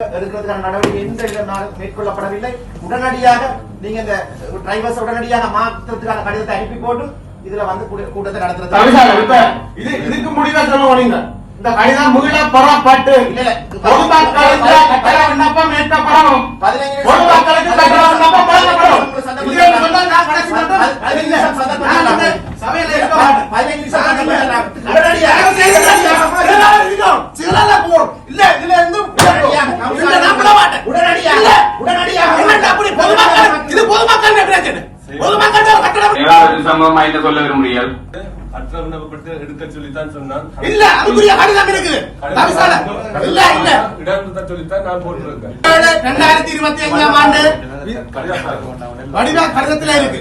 எடுக்கிறதுக்கான நடவடிக்கை எந்த வித நா- மேற்கொள்ளப்படவில்லை. உடனடியாக நீங்க இந்த டிரைவர்ஸ் உடனடியாக மாற்றத்துக்கான கடிதத்தை அனுப்பி போட்டு இதுல வந்து கூட்ட- கூட்டத்தை நடத்துறது. இது இதுக்கு முடிவை சொல்லுவோம் நீங்க இந்த கடிதம் முகில பெறப்பட்டு இல்ல, இல்ல. பொதுமக்களுக்கு கட்டளை விண்ணப்பம் ஏற்கப்படணும் பதினைஞ்சு நிமிஷம் பொதுமக்களுக்கு கட்டளை விண்ணப்பம் வழங்கப்படும். மட்டும் பதினைஞ்சு நிமிஷம். சிலர்ல போடும். இல்ல, இதுல இருந்து உடனடியாக. உடனடியாக அப்படி பொதுமக்கள் இது பொதுமக்கள் பிரச்சனை பொதுமக்கள் கட்டணம் சம்பவமா என்ன சொல்ல விரும்புகிறீர்கள் அற்ற விண்ணப்பப்பட்டு எடுக்க சொல்லித்தான் சொன்னான் இல்ல அதுக்குரிய கடிதம் இருக்குது தவிசால இல்ல இல்ல இடம் சொல்லித்தான் நான் போட்டிருக்கேன் ஏழு, ரெண்டாயிரத்தி இருபத்தி அஞ்சாம் ஆண்டு வடிவ கடிதத்துல இருக்கு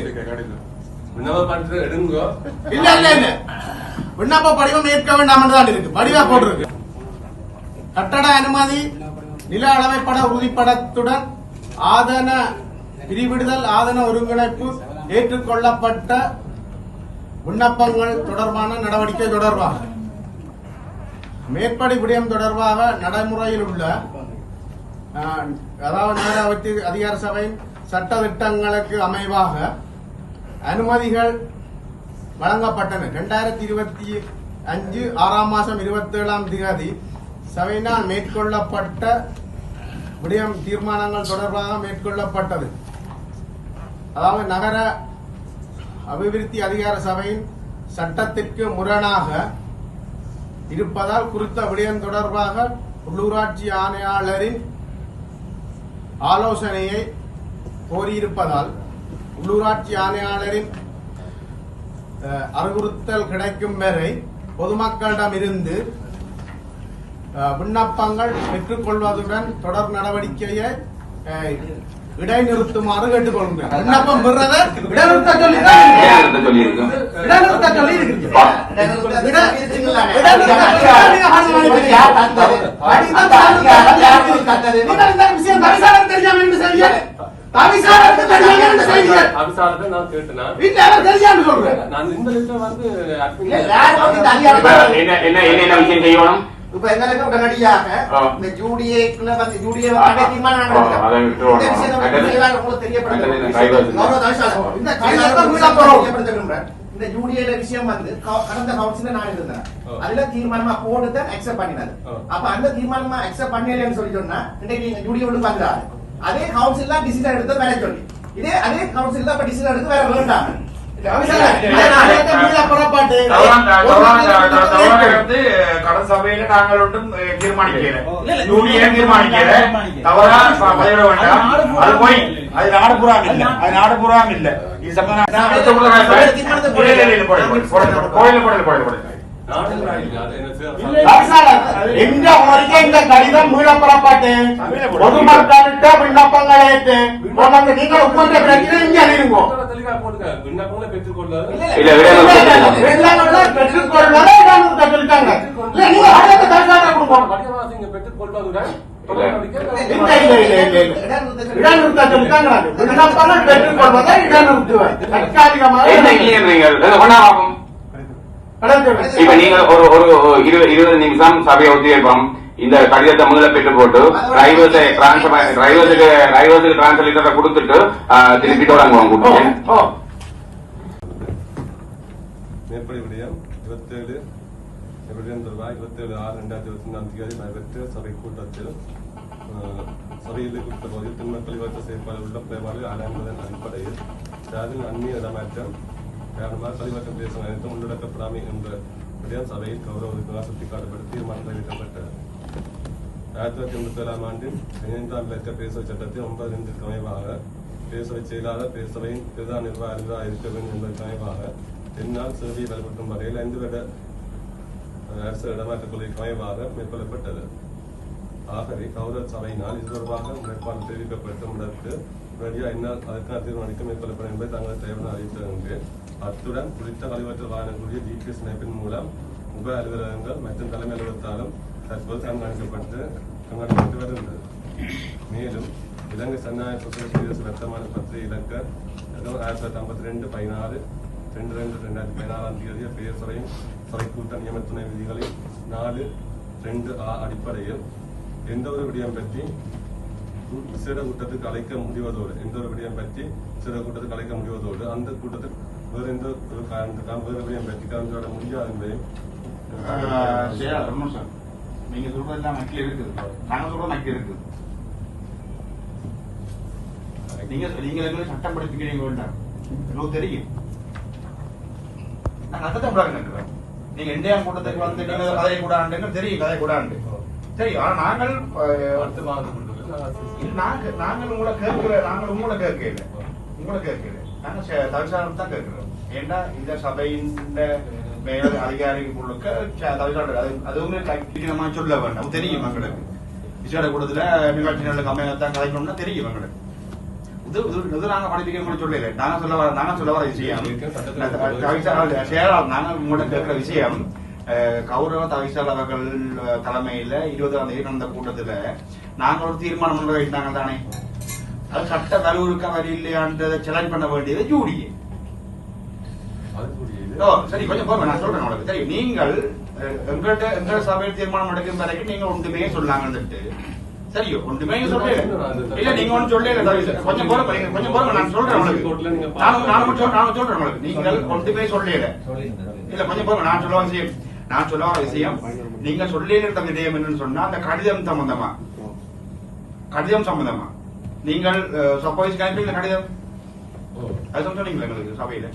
விண்ணப்பப்பட்டு எடுங்கோ. இல்ல இல்ல இல்ல. விண்ணப்ப படிவம் ஏற்க வேண்டாம் என்று தான் இருக்கு. படிவா போட்டிருக்கு. கட்டட அனுமதி நில அளவைப்பட உறுதிப்படத்துடன் ஆதன பிரிவிடுதல் ஆதன ஒருங்கிணைப்பு ஏற்றுக்கொள்ளப்பட்ட விண்ணப்பங்கள் தொடர்பான நடவடிக்கை தொடர்பாக மேற்படி விடயம் தொடர்பாக நடைமுறையில் உள்ள ஆஹ், அதாவது நேராவத்தி அதிகார சபையின் சட்ட திட்டங்களுக்கு அமைவாக அனுமதிகள் வழங்கப்பட்டன. இரண்டாயிரத்தி இருபத்தி அஞ்சு ஆறாம் மாசம் இருபத்தி ஏழாம் தேதி சபையினால் மேற்கொள்ளப்பட்ட விடயம் தீர்மானங்கள் தொடர்பாக மேற்கொள்ளப்பட்டது. அதாவது நகர அபிவிருத்தி அதிகார சபையின் சட்டத்திற்கு முரணாக இருப்பதால் குறித்த விடயம் தொடர்பாக உள்ளூராட்சி ஆணையாளரின் ஆலோசனையை கோரியிருப்பதால் உள்ளூராட்சி ஆணையாளரின் அறிவுறுத்தல் கிடைக்கும் வரை பொதுமக்களிடமிருந்து அஹ், விண்ணப்பங்கள் பெற்றுக்கொள்வதுடன் தொடர் நடவடிக்கையை இடைநிறுத்துமாறு கேட்டுக்கொள்கிறேன் விண்ணப்பம் இடைநிறுத்த சொல்லி இடைநிறுத்த சொல்லி இருக்கு அபிசாரத்தை நான் கேட்டேன் நான் இந்த லிஸ்ட்ல வந்து admin இப்ப என்ன என்ன என்ன என்ன விஷயம் செய்யணும் இப்ப எங்களுக்கு உடனடியாக. இந்த ஜூடிஏக்குள்ள வந்து ஜூடிஏ வந்து தீர்மானம் உங்களுக்கு இந்த விரும்புகிறேன். கைவாசி. கௌரவ தவிசாளர், இந்த கைவாசி கைவாசி மீள போறோம். தெரியப்படுத்த விரும்புகிறேன். இந்த ஜூடிஏல விஷயம் வந்து கடந்த கவுன்சில நான் இருந்தேன். அதுல தீர்மானமா போட்டு தான் அக்செப்ட் பண்ணினாரு. அப்ப அந்த தீர்மானமா அக்செப்ட் பண்ணலன்னு சொல்லி சொன்னா இன்னைக்கு நீங்க ஒன்று பண்றாரு அதே கவுன்சில் தான் டிசிஷன் எடுத்து வேற சொல்லி இதே அதே கவுன்சில் தான் டிசிஷன் எடுத்து வேற வேண்டாம் கடன் சபையில நாங்கள் ஒன்றும் தீர்மானிக்கல. யூனியன் தீர்மானிக்கல. தவறா பதிவிட வேண்டாம். அது போய் அது நாடு புறாம் இல்ல. அது நாடு புறாம் இல்ல. இது சம்பந்தம் கோயில கோயில கோயில கோயில இந்த கடிதம் மீளப்படப்பட்டு? பொதுமக்களுக்கு விண்ணப்பங்களை நீங்கள் உட்கார்ந்த பிரச்சனை இங்க வடிவவாசிங்க பெற்றுக்கொள்வதுடன் பெற்றுக்கொள்வதை இடைநிறுத்துவர். தற்காலிகமாக என்ன இல்லையன்றீங்க இதை கொண்டா பார்ப்போம் கடற்கரை. இப்ப நீங்க ஒரு ஒரு இருபது நிமிஷம் சபையை ஒத்திவைப்போம் இந்த கடிதத்தை முதல்ல பெற்று போட்டு டிரைவர்ஸை டிரான்ஸ்பர் டிரைவர்ஸுக்கு டிரைவர்ஸுக்கு டிரான்ஸ்லேட்டரை கொடுத்துட்டு திருப்பி தொடங்குவோம். மேற்படி விடயம் இருபத்தேழு இருபத்தேழு ஆறு ரெண்டாயிரத்தி இருபத்தி நான்கு தேதி நடைபெற்ற சபை கூட்டத்தில் சபையில் குறித்த பகுதியில் திண்ம கழிவற்ற செயற்பாடு உள்ள குறைபாடு அடைந்ததன் அடிப்படையில் அந்நிய இடமாற்றம் காரணமாக கழிவற்ற பிரதேசம் அனைத்தும் உள்ளடக்கப்படாமை என்ற விடயம் சபையில் கௌரவ உறுப்பினர் சுட்டிக்காட்டப்பட்டு தீர்மானம் நிறைவேற்றப்பட்டது ஆயிரத்தி தொள்ளாயிரத்தி எண்பத்தி ஏழாம் ஆண்டின் பதினைந்தாம் லட்ச பேசவை சட்டத்தில் ஒன்பது ரெண்டிற்கு அமைவாக பேசவை செயலாளர் பேசவையின் பிரதான நிர்வாக அறிவாக இருக்க வேண்டும் என்பதற்கு அமைவாக தென்னால் சேவையை வலுப்படுத்தும் வகையில் ஐந்து வருட அரசு இடமாற்றக் கொள்கைக்கு அமைவாக மேற்கொள்ளப்பட்டது. ஆகவே கௌரவ சபையினால் இது தொடர்பாக மேற்பாடு தெரிவிக்கப்பட்ட முடக்கு உடனடியாக என்னால் அதற்கான தீர்மானிக்க மேற்கொள்ளப்படும் என்பதை தாங்கள் தேவையான அறிவித்தது அத்துடன் குறித்த கழிவற்ற வாகனக்கூடிய ஜிபிஎஸ் இணைப்பின் மூலம் உப அலுவலகங்கள் மற்றும் தலைமை அலுவலகத்தாலும் தற்போது கண்காணிக்கப்பட்டு கண்காணிக்கப்பட்டு வருகிறது மேலும் இலங்கை சன்னாய சொசைட்டி வர்த்தமான பத்திரிகை இலக்க ஆயிரத்தி தொள்ளாயிரத்தி ஐம்பத்தி ரெண்டு பதினாறு ரெண்டு ரெண்டு ரெண்டாயிரத்தி பதினாறாம் தேதி பெயர் சபையின் சபை கூட்ட நியமத்துணை விதிகளை விதிகளில் நாலு ரெண்டு ஆ அடிப்படையில் எந்த ஒரு விடயம் பற்றி சிற கூட்டத்துக்கு அழைக்க முடிவதோடு எந்த ஒரு விடயம் பற்றி சிறு கூட்டத்துக்கு அழைக்க முடிவதோடு அந்த கூட்டத்துக்கு வேற எந்த ஒரு காரணத்துக்காக வேறு விடயம் பற்றி கலந்துரையாட முடியாது என்பதையும் சரி. நீங்க சொல்றதெல்லாம் மக்கள் இருக்குது. நாங்க சொல்ற மக்கள் இருக்குது. நீங்க நீங்க சட்டம் படிப்புக்கிறீங்க வேண்டாம் எனக்கு தெரியும். நான் சட்டத்தை கூட நீங்க இந்தியா கூட்டத்துக்கு வந்து கதை கூடாண்டுங்க தெரியும் கதை கூடாண்டு தெரியும். ஆனா நாங்கள் ஆஹ், அடுத்த மாதத்துக்குள்ள இல்ல, நாங்க நாங்கள் உங்களை கேட்கிற நாங்கள் உங்களை கேட்கல. உங்களை கேட்கல. தவிசாளர் தான் கேட்கிறோம் ஏன்னா இந்த சபையின் மேல அதிகாரிகளுக்கு தவிசாளர் அது சொல்ல வேண்டாம். தெரியும் எங்களுக்கு. விசேட கூடத்துல நிகழ்ச்சி நல்ல கம்மியாக கதைக்கணும்னா தெரியும் எங்களுக்கு. இது இது நாங்க படிப்பிக்க சொல்லல. நாங்க சொல்ல வர நாங்க சொல்ல வர விஷயம். தவிசாளர் சேரால் நாங்க உங்கள்ட்ட கேட்கிற விஷயம். கௌரவ தவிசாளர் அவர்கள் தலைமையில இருபதாம் தேதி நடந்த கூட்டத்துல நாங்க ஒரு தீர்மானம் வைத்தாங்க தானே? அது சட்ட வலுவிற்க வரி இல்லையான்றதை சேலஞ்ச் பண்ண வேண்டியது ஜூடியே. அது சரி கொஞ்சம் போங்க நான் சொல்றேன் உங்களுக்கு தெரியும் நீங்கள் அஹ், எங்கள்ட்ட எங்கள் சபையில் தீர்மானம் எடுக்கும் வரைக்கும் நீங்க ஒன்றுமே சொல்லாங்கன்னுட்டு. சரியோ ஒன்றுமே நீங்க சொல்லல இல்ல. நீங்க ஒன்றும் சொல்லல கொஞ்சம் நீங்க கொஞ்சம் போறோம் நான் சொல்றேன் உங்களுக்கு நான் நான் சொல்றேன் நான் சொல்றேன் உங்களுக்கு நீங்கள் ஒன்றுமே சொல்லல இல்ல. கொஞ்சம் போறோம் நான் சொல்ல விஷயம். நான் சொல்ல விஷயம் நீங்க சொல்லல விடயம் என்னன்னு சொன்னா அந்த கடிதம் சம்பந்தமா? கடிதம் சம்பந்தமா? நீங்கள் சப்போஸ் கேட்பீங்க கடிதம் அது சொன்னீங்களா எங்களுக்கு சபையில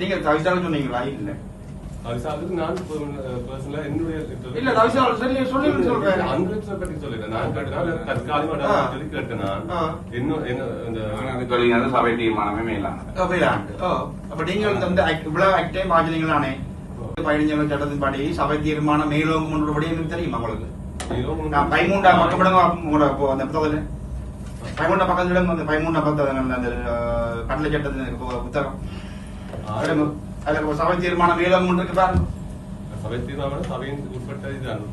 நீங்க தவிசாலும் சொன்னீங்களா இல்ல அது அதுக்கு நான் பர்சனலா என்னுடைய இல்ல தவிசாலும் சொல்லி சொல்லி சொல்றேன் சபை தீர்மானமே ஓ அப்ப நீங்கள் act- இவ்வளவு ஆக்டே வாங்கினீங்களானே பதினஞ்சாம் சட்டத்தின்படி சபை தீர்மானம் மேலும் எனக்கு தெரியுமா உங்களுக்கு விடுங்க உங்களோட இப்போ அந்த புத்தகத்துல? பதிமூன்றாம் பக்கத்துல அந்த பதிமூன்றாம் பக்கத்துல அந்த கடலை சட்டத்தின் புத்தகம். அதுல சபை தீர்மானம் முன்னு இருக்கு பாருங்க. சபை தீர்மானம் சபையின் உட்பட்ட இதுதான்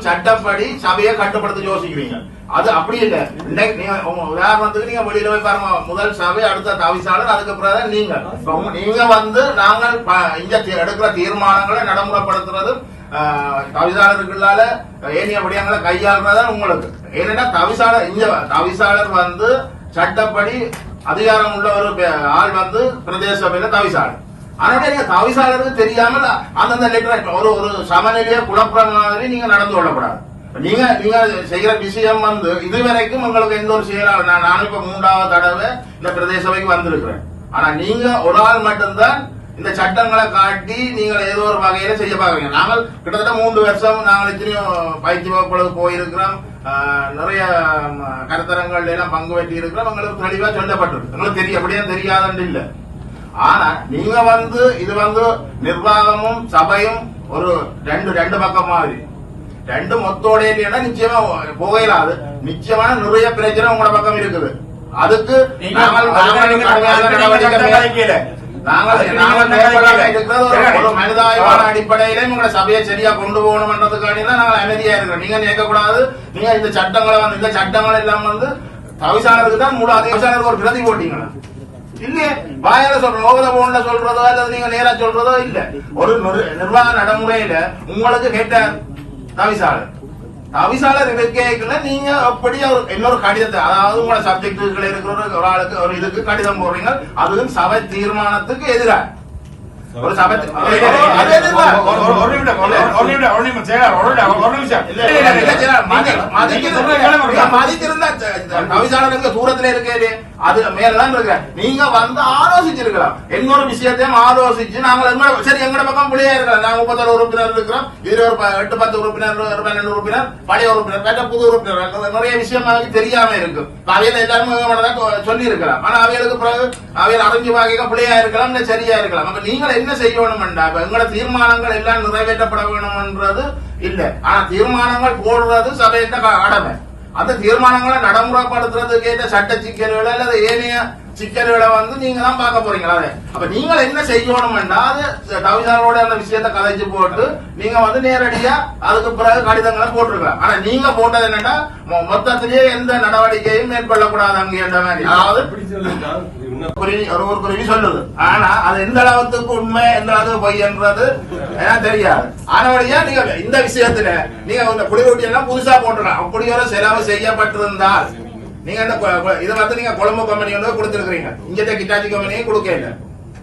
சட்டப்படி சபையை கட்டுப்படுத்த யோசிக்கிறீங்க. அது அப்படி இல்ல. நீங்க உதாரணத்துக்கு நீங்க வெளியில போய் பாருங்க முதல் சபை அடுத்த தவிசாளர் அதுக்கு பிறகு நீங்க. நீங்க வந்து நாங்கள் இங்க எடுக்கிற தீர்மானங்களை நடைமுறைப்படுத்துறது தவிசாளர்களால ஏனிய விடயங்களை கையாளுறது உங்களுக்கு. ஏன்னா தவிசாளர் இங்க தவிசாளர் வந்து சட்டப்படி அதிகாரம் உள்ள ஒரு பெ- ஆள் வந்து பிரதேச சபையில தவிசாளர். ஆனா நீங்க தவிசாளருக்கு தெரியாமல் அந்தந்த லெட்டர் ஒரு ஒரு சமநிலையை குழப்புற மாதிரி நீங்க நடந்து கொள்ளக்கூடாது. நீங்க நீங்க செய்யற விஷயம் வந்து இதுவரைக்கும் உங்களுக்கு எந்த ஒரு செயலாளர் நான் நானும் இப்ப மூன்றாவது தடவை இந்த பிரதேச சபைக்கு வந்திருக்கிறேன். ஆனா நீங்க ஒரு ஆள் மட்டும்தான் இந்த சட்டங்களை காட்டி நீங்கள் ஏதோ ஒரு வகையில செய்ய பாக்குறீங்க நாங்கள் கிட்டத்தட்ட மூன்று வருஷம் நாங்கள் எத்தனையோ பயிற்சி வகுப்புகளுக்கு போயிருக்கிறோம். நிறைய ம், கருத்தரங்கள்ல எல்லாம் பங்கு பெற்றி இருக்கிறோம் எங்களுக்கு தெளிவா சொல்லப்பட்டிருக்கு. எங்களுக்கு தெரியும் அப்படியே தெரியாதுன்னு இல்லை. ஆனா நீங்க வந்து இது வந்து நிர்வாகமும் சபையும் ஒரு ரெண்டு ரெண்டு பக்கம் மாதிரி. ரெண்டு மொத்தோட இல்லைன்னா நிச்சயமா போகலாது நிச்சயமான நிறைய பிரச்சனை உங்களோட பக்கம் இருக்குது. அதுக்கு நாங்கள் மனிதாயமான அடிப்படையில உங்களோட சபையை சரியா கொண்டு போகணும்ன்றதுக்காண்டி தான் நாங்கள் அமைதியா இருக்கிறோம். நீங்க நினைக்க கூடாது நீங்க இந்த சட்டங்களை வந்து இந்த சட்டங்கள் எல்லாம் வந்து தவிசாளருக்கு தான் முழு அதிகாரருக்கு ஒரு பிரதி போட்டீங்களா? இல்லையே. வாயில சொல்றோம் ஓவத போன்ல சொல்றதோ அல்லது நீங்க நேரா சொல்றதோ இல்ல. ஒரு நிர்- நிர்வாக நடைமுறையில உங்களுக்கு கேட்ட தவிசாளர் தவிசாளர் இருக்கைக்குள்ள நீங்க அப்படி ஒரு இன்னொரு கடிதத்தை அதாவது உங்களோட சப்ஜெக்டுகள் இருக்கிற ஒரு ஆளுக்கு ஒரு இதுக்கு கடிதம் போடுறீங்க. அதுவும் சபை தீர்மானத்துக்கு எதிராக ஒரு. ஒரு- நிமிடம், ஒரு- நிமிடம், ஒரு நிமிடம், ஒரு நிமிடம், ஒரு நிமிஷம். நீங்க- நீங்க. நீங்க மதித்திருந்தா தவிசாளருக்கு தூரத்துல இருக்கே அது மேலதான் இருக்க நீங்க வந்து ஆலோசிச்சிருக்கலாம். இன்னொரு விஷயத்தையும் ஆலோசிச்சு எங்களோட சரி எங்கட பக்கம் புள்ளியா இருக்கலாம் நாங்க முப்பத்தொரு உறுப்பினர் இருக்கிறோம். இதுல ஒரு எட்டு பத்து உறுப்பினர் பன்னெண்டு உறுப்பினர் பழைய உறுப்பினர் புது உறுப்பினர். நிறைய விஷயம் தெரியாம இருக்கும் அவையில எல்லாரும் சொல்லி இருக்கலாம் ஆனா அவைகளுக்கு பிறகு அவையில் அறிஞ்சு வாங்க பிள்ளையா இருக்கலாம் சரியா இருக்கலாம். அப்ப நீங்கள் என்ன செய்யணும்டா இப்ப எங்களோட தீர்மானங்கள் எல்லாம் நிறைவேற்றப்பட வேணும்ன்றது இல்ல. ஆனா தீர்மானங்கள் போடுறது சபையத்தை கடமை அந்த தீர்மானங்களை நடைமுறைப்படுத்துறதுக்கு ஏற்ற சட்ட சிக்கல்கள் அல்லது ஏனைய சிக்கல்களை வந்து நீங்க தான் பார்க்க போறீங்களா? அப்ப நீங்கள் என்ன செய்யணும்னா அது தவிசாரோட அந்த விஷயத்தை கதைச்சு போட்டு நீங்க வந்து நேரடியா அதுக்கு பிறகு கடிதங்களை போட்டிருக்கலாம். ஆனா நீங்க போட்டது என்னன்னா மொ- மொத்தத்திலேயே எந்த நடவடிக்கையும் மேற்கொள்ளக்கூடாது அங்க என்ற மாதிரி. அதாவது ஒரு ஒரு குருவி சொல்லுது. ஆனா அது எந்த அளவுக்கு உண்மை எந்த அளவுக்கு பொய்ன்றது தெரியாது. ஆனவழியா நீங்க இந்த விஷயத்துல நீங்க இந்த குளிரூட்டி எல்லாம் புதுசா போட்டுக்கலாம் அப்படி ஒரு செலவு செய்யப்பட்டிருந்தால் நீங்க கொ- இதை வந்து நீங்க கொழும்பு கம்பெனி வந்து கொடுத்துருக்கீங்க இங்க கிட்டாச்சி கம்பெனியும் கொடுக்க இல்லை.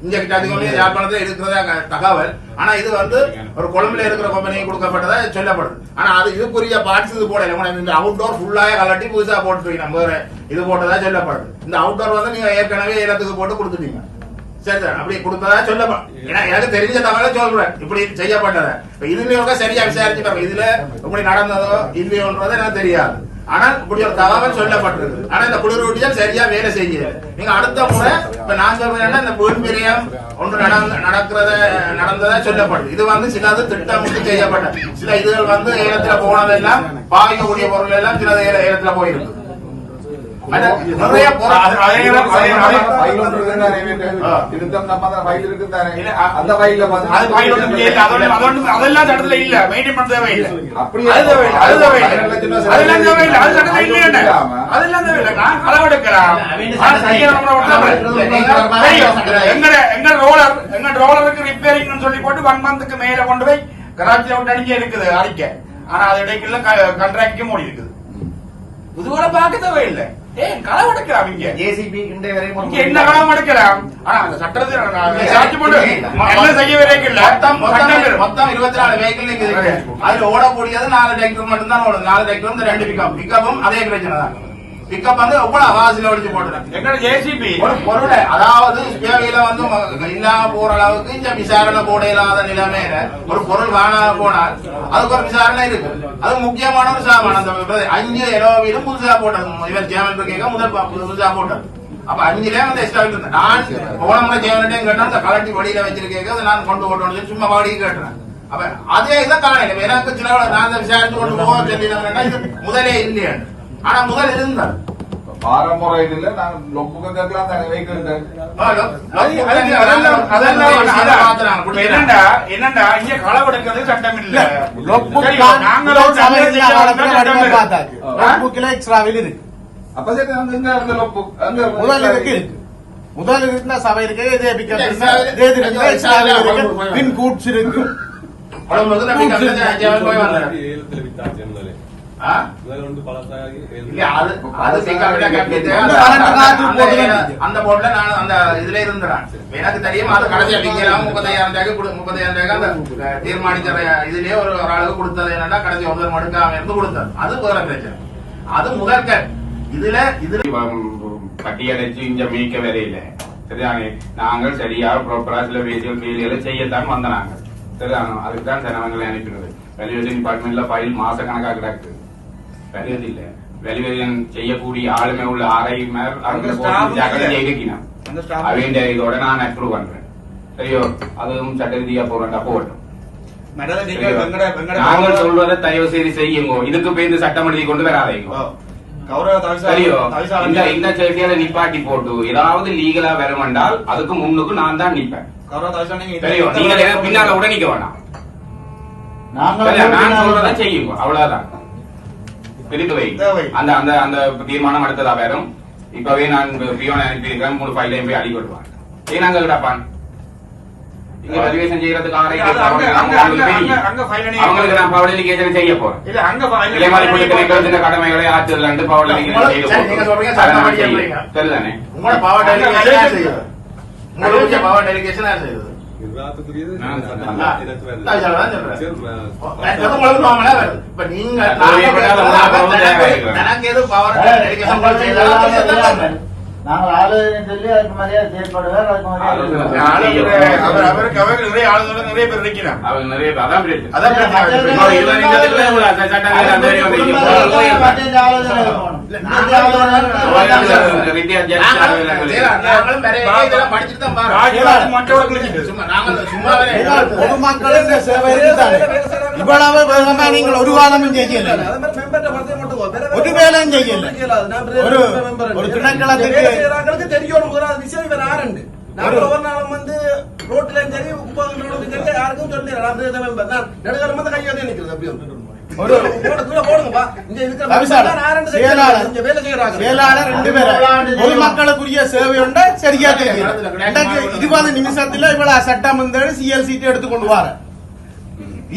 இங்க கிட்டாச்சி கம்பெனி யாழ்ப்பாணத்துல இருக்கிறதா தகவல். ஆனா இது வந்து ஒரு கொழும்புல இருக்கிற கம்பெனியும் கொடுக்கப்பட்டதா சொல்லப்படுது. ஆனா அது இதுக்குரிய பார்ட்ஸ் இது போடல. இந்த அவுட்டோர் ஃபுல்லாக கலட்டி புதுசா போட்டுருக்கீங்க நம்ம இது போட்டதா சொல்லப்படுது. இந்த அவுட்டோர் வந்து நீங்க ஏற்கனவே ஏலத்துக்கு போட்டு கொடுத்துட்டீங்க. சரி சார் அப்படி கொடுத்ததா சொல்லப்படும் ஏன்னா எனக்கு தெரிஞ்ச தகவலை சொல்றேன். இப்படி செய்யப்பட்டதை. இப்ப இதுல சரியா விசாரிச்சு இதுல இப்படி நடந்ததோ இல்லையோன்றதை எனக்கு தெரியாது. ஆனால் இப்படி ஒரு தகவல் சொல்லப்பட்டிருக்கு ஆனா இந்த குளிரூட்டியால் சரியா வேலை செய்யல. நீங்க அடுத்த முறை இப்ப நான் சொல்றேன்னா இந்த பெண்பிரியம் ஒன்று நடந்த நடக்கிறத நடந்ததா சொல்லப்படுது இது வந்து சிலது திட்டமிட்டு செய்யப்பட்டது. சில இதுகள் வந்து ஏலத்துல போனதெல்லாம் பாதிக்கக்கூடிய பொருள் எல்லாம் சில ஏலத்துல போயிருக்கு. நிறைய அதே- ஃபைல் இருக்குதானே? இல்ல, அந்த ஃபைல்ல அதெல்லாம் சட்டத்துல மெயின்டைன் பண்ண அது அது அது சட்டத்துல நான். எங்கட எங்க ரோலர் எங்க ரோலருக்கு ரிப்பேரிங்னு சொல்லி போட்டு ஒன் மந்த்துக்கு மேல கொண்டு போய் கராச்சியில விட்டு அடிக்க இருக்குது அறிக்கை ஆனா அது இடைக்குள்ள கண்ட்ராக்டும் மூடி இருக்குது. இதுவரை பார்க்க தேவையில்லை. ஏன் களவெடுக்கலாம் இங்க. ஜேசிபி இன்றைய வரை இங்க என்ன களம் எடுக்கலாம் ஆனா அந்த சட்டத்தை நான் விசாரிச்சு போட்டு எல்லாம் செய்ய வரைக்கும் மொத்தம் மொத்தம் இருபத்தி நாலு வெஹிக்கிள் இருக்கு அதுல ஓடக்கூடியது நாலு டிராக்டர் மட்டும் தான் ஓடும் நாலு டிராக்டர் இந்த ரெண்டு பிக்கப் பிக்கப்பும் அதே பிரச்சனை தான். பிக்கப் வந்து எவ்வளவு அவாசில ஒடிச்சு போட்டுறாங்க எங்க ஜேசிபி ஒரு பொருளை அதாவது ஸ்பேவில வந்து இல்லாம போற அளவுக்கு இந்த விசாரணை போட இல்லாத நிலைமையில ஒரு பொருள் காணாம போனால் அதுக்கு ஒரு விசாரணை இருக்கு. அது முக்கியமான ஒரு சாமான். அஞ்சு எலோவிலும் புதுசா போட்டது. இவன் ஜேவன் கேட்க முதல் புதுசா போட்டது. அப்ப அஞ்சுல வந்து எக்ஸ்ட்ரா இருந்தேன் நான் போன முறை கேட்டேன் அந்த கலட்டி வழியில வச்சிருக்கேன் அதை நான் கொண்டு போட்டோம் சும்மா வாடி கேட்டேன் அப்ப அதே இதை காணல எனக்கு சில நான் அந்த விசாரிச்சு கொண்டு போக சொல்லினா இது முதலே இல்லையா ஆனா முதல் இருந்தார் பாரம்பரிய இதுல நான் லொப்புக்கு கேட்கலாம் என்னண்டா என்னண்டா இங்க களவெடுக்கிறது சட்டம் இல்ல நாங்களும் எக்ஸ்ட்ராவில் இருக்கு அப்ப சரி அங்க எங்க இருந்த லொப்பு அங்க முதல் இதுக்கு இருக்கு முதல் இருக்குன்னா சபை இதே பின் கூட்ஸ் இருக்கு அந்த போர்ட்ல நான் அந்த இதுல இருந்தேன் எனக்கு தெரியும் அது கடைசியா விக்கலாம் முப்பத்தையாயிரம் ரூபாய்க்கு கொடு- முப்பத்தையாயிரம் ரூபாய்க்கு அந்த தீர்மானிக்கிற இதுலயே ஒரு ஒரு ஆளுக்கு கொடுத்தது என்னன்னா கடைசி ஒருத்தர் மடுக்காம இருந்து கொடுத்தது அது வேற பிரச்சனை அது முதற்க இதுல இதுல பட்டியலைச்சு இங்க மீட்க வரையில சரிதானே நாங்கள் சரியா ப்ராப்பரா சில வேதியல் வேலைகளை செய்யத்தான் வந்த நாங்க சரிதானோ அதுக்கு தான் ஜனவங்களை அனுப்பினது வேல்யூவேஷன் டிபார்ட்மெண்ட்ல ஃபைல் மாச கணக்கா கிடக்கு வேல்யூவேஷன் இல்ல வேல்யூவேஷன் செய்யக்கூடிய ஆளுமை உள்ள ஆரை மேல் அங்க இல்ல. இருக்கணும் இதோட நான் அப்ரூவ் பண்றேன் சரியோ அதுவும் சட்ட ரீதியா போறேன்டா போகட்டும் நாங்கள் சொல்வதை தயவு செய்து செய்யுங்க. இதுக்கு போய் இந்த சட்டம் எழுதி கொண்டு வராதீங்க. இந்த செடியால நிப்பாட்டி போட்டு ஏதாவது லீகலா வருமென்றால் அதுக்கு முன்னுக்கு நான் தான் நிப்பேன் கௌரவ தவிசா நீங்க இந்த- சரியோ நீங்க எனக்கு பின்னால கூட நிக்க வேண்டாம்? நான் சொல்றதை செய்யுங்க. அவ்வளவுதான். திருப்பி வை தேவை. அந்த அந்த அந்த தீர்மானம் அடுத்ததா வேறும். இப்பவே நான் பியோனை அனுப்பியிருக்கேன் மூணு ஃபைலையும் போய் அடி கொள்வான் ஏன் அங்க கிடப்பான்? இங்க செய்யறதுக்கு ஃபைல் அவங்களுக்கு நான் செய்ய போறேன். இல்ல அங்க ஃபைல் இதே மாதிரி குடிக்கிறதுக்கு கடமைகளை? சரிதானே உங்களோட பவர் டெலிகேஷன் பவர் டெலிகேஷன் செய்யுது நாங்கள் ஆலோசனை சொல்லி அதுக்கு மரியாதை செயல்படுவார் அவருக்கு அவருக்கு நிறைய ஆளுநர் நிறைய பேர் இருக்கிறார் அவங்க நிறைய பேர். அதான் ஆலோசனை பொதுமக்களின் இவ்வளவு வேகமா நீங்கள் ஒரு காலமும் செய்யல ஒரு வேலையும் செய்யல ஒரு திணைக்களத்துக்கு ஒவ்வொரு நாளும் வந்து ரோட்ல சரி யாருக்கும் வந்து கையோட நிக்கிறது அப்படி பொதுமக்களுக்குரிய சேவை உண்டு சரியா தெரியும் இருபது நிமிஷத்துல இவ்வளவு சட்டம் வந்து சிஎல் சீட் எடுத்து கொண்டு வர.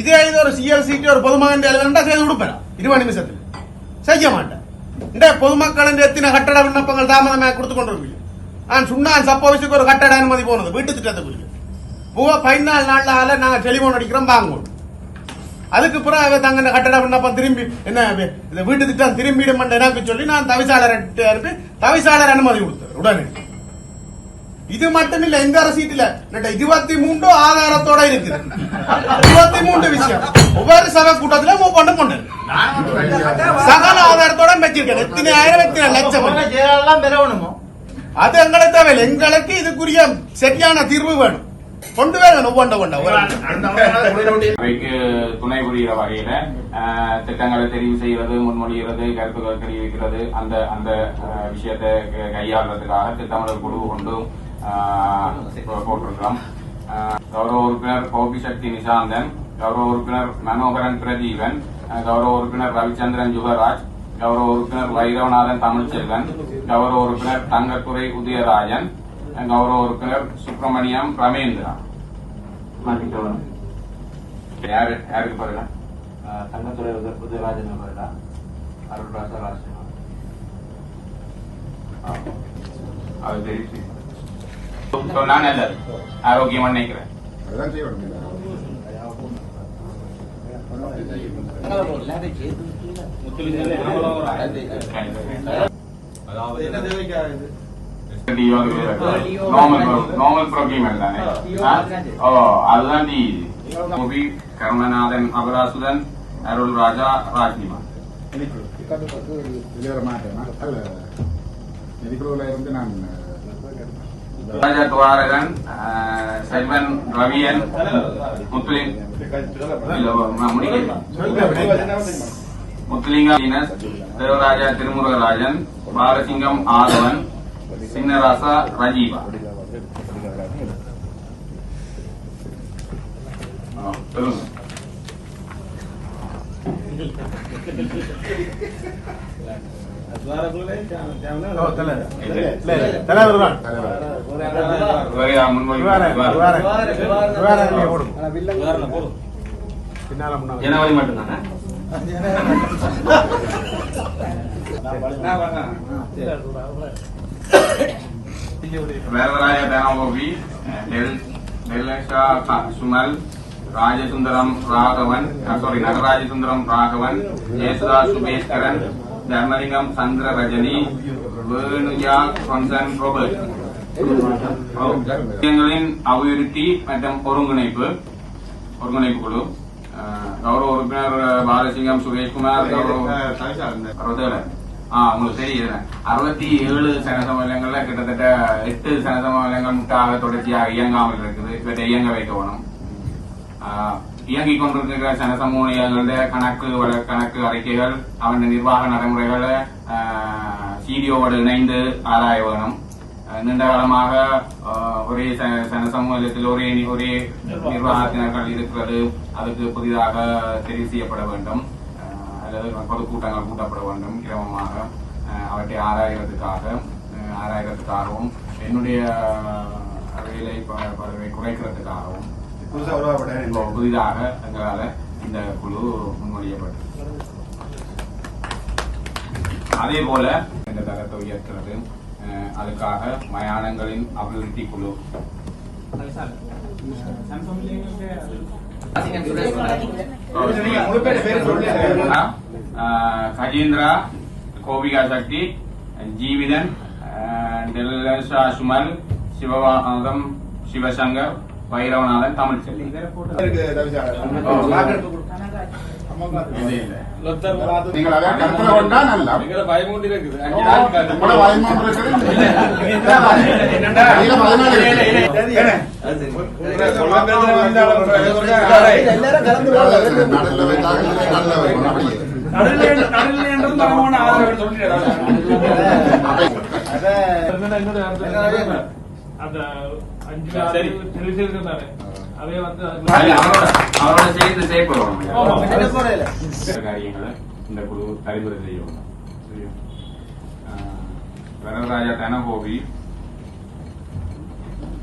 இதே இது ஒரு சிஎல் சீட் ஒரு பொதுமகன் எழுதுனா செய்து கொடுப்பேன். இருபது நிமிஷத்துல. செய்ய மாட்டேன். இந்த பொதுமக்களின் எத்தனை கட்டட விண்ணப்பங்கள் தாமதமாக கொடுத்து கொண்டிருக்கீங்க? நான் சுண்ணான் சப்போவிஸுக்கு ஒரு கட்டட அனுமதி போனது வீட்டு திட்டத்துக்குரிய புக பதினாலு நாள்ல ஆல நாங்க டெலிபோன் அடிக்கிறோம் வாங்குவோம். அதுக்கு பிறகு தங்க கட்டட விண்ணப்பம் திரும்பி என்ன இந்த வீட்டு திட்டம் திரும்பிடும் எனக்கு சொல்லி நான் தவிசாளர் அனுப்பி தவிசாளர் அனுமதி கொடுத்தார் உடனே. இது மட்டும் இல்ல எங்க ரசீட்டுல இருபத்தி மூன்று ஆதாரத்தோட இருக்குது. இருபத்தி மூன்று விஷயம். ஒவ்வொரு சபை கூட்டத்திலும் ஒவ்வொன்று கொண்டு சகல ஆதாரத்தோட வச்சிருக்கேன். எத்தனை ஆயிரம் எத்தனை லட்சம் அது எங்களுக்கு தேவையில்லை. எங்களுக்கு இதுக்குரிய சரியான தீர்வு வேணும். கொண்டு ஒவ்வொன்ற ஒன்ற அவைக்கு துணை புரிகிற வகையில திட்டங்களை தெரிவு செய்யறது முன்மொழிகிறது கருத்துக்கள் தெரிவிக்கிறது அந்த அந்த விஷயத்தை க- கையாளுறதுக்காக திட்டமிடல் குழு கொண்டு போட்டிருக்கிறோம். கௌரவ உறுப்பினர் கோபி சக்தி நிசாந்தன் கௌரவ உறுப்பினர் மனோகரன் பிரதீபன் கௌரவ உறுப்பினர் ரவிச்சந்திரன் ஜுகராஜ் கௌரவ உறுப்பினர் வைரவநாதன் தமிழ்ச்செல்வன் கௌரவ உறுப்பினர் தங்கத்துறை உதயராஜன் கௌரவ உறுப்பினர் சுப்பிரமணியம் ரமேந்திரா. மாற்றிக்கொள்ளணும் யாரு யாருக்கு பாருங்க தங்கத்துறை உதயராஜன் அவர்களா அருள்ராஜா ராஜ்குமார் அது தெரியுது. சொன்னா நல்லது ஆரோக்கியமா நினைக்கிறேன்? அதாவது ப்ரோக்ராம் தானே ஆ? ஓ அதுதான் டி மூவி கருணநாதன் அபராசுதன் அருள் ராஜா ராஜ்னிமா வெளியேற மாட்டேன் அல்ல நெறிக்குழுவில் இருந்து நான் ராஜா துவாரகன் செல்வன் ரவியன் முத்துலிங். முத்துலிங்கா தேவராஜா திருமுருகராஜன் பாலசிங்கம் ஆதவன் சின்னராசா ரஜீவா. ஜனவரி மட்டும்தானே? வேதராய பேனகோபி டெல் டெல்லஷா சுமல் ராஜசுந்தரம் ராகவன் சாரி நடராஜசுந்தரம் ராகவன் ஜெயசுதா சுபேஸ்கரன் தர்மலிங்கம் சந்திர ரஜினி வேணுஜா கொன்சன் ரோபர்ட் விஷயங்களின் அபிவிருத்தி மற்றும் ஒருங்கிணைப்பு ஒருங்கிணைப்பு குழு கௌரவ உறுப்பினர் பாலசிங்கம் சுரேஷ்குமார் கௌரவ உங்களுக்கு தெரியுது அறுபத்தி ஏழு சனசமூலங்கள்ல கிட்டத்தட்ட எட்டு சனசமூலங்கள் முட்டாக தொடர்ச்சியாக இயங்காமல் இருக்குது. இவற்றை இயங்க வைக்க வேணும் ஆஹ், இயங்கிக் கொண்டிருக்கிற சனசமூகங்களுடைய கணக்கு கணக்கு அறிக்கைகள் அவன் நிர்வாக நடைமுறைகளை சிடிஓவோடு இணைந்து ஆராய வேணும். நீண்ட காலமாக ஆஹ், ஒரே ச- சனசமூகத்தில் ஒரே ஒரே நிர்வாகத்தினர்கள் இருக்கிறது. அதுக்கு புதிதாக தெரிவு செய்யப்பட வேண்டும். ஆஹ், அல்லது பொதுக்கூட்டங்கள் கூட்டப்பட வேண்டும். கிரமமாக அவற்றை ஆராய்வதற்காக ஆஹ், ஆராய்வதற்காகவும் என்னுடைய வேலை பதவியை குறைக்கிறதுக்காகவும் புதிதாக எங்களால இந்த குழு முன்மொழியப்பட்டது அதே போல இந்த தரத்தை உயர்த்துறது அஹ், அதுக்காக மயானங்களின் அபிவிருத்தி குழு. அஹ், கஜேந்திரா கோபிகா சக்தி ஜீவிதன் சுமல் சிவவானந்தம் சிவசங்கர் வைரவநாதன் தமிழ்ச்செல்வி நீங்கள் அதை கருத்துல கொண்டா நல்லா உங்களோட பயமூன்று இருக்குது அந்த அஞ்சு டெலிவிஷன் இருந்தாரு அவே வந்து அவரோட சேர்ந்து காரியங்களை இந்த குழு பரிந்துரை செய்யணும்? ஆஹ், வரதராஜா தனகோபி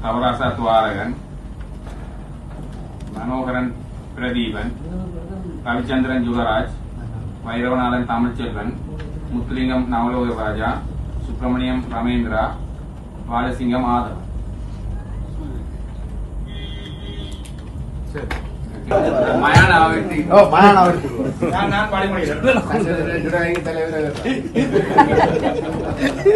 தவராசா துவாரகன் மனோகரன் பிரதீபன் ரவிச்சந்திரன் யுகராஜ் வைரவநாதன் தமிழ்ச்செல்வன் முத்துலிங்கம் நவலோக ராஜா சுப்பிரமணியம் ரமேந்திரா பாலசிங்கம் ஆதவன். மயான வெற்றி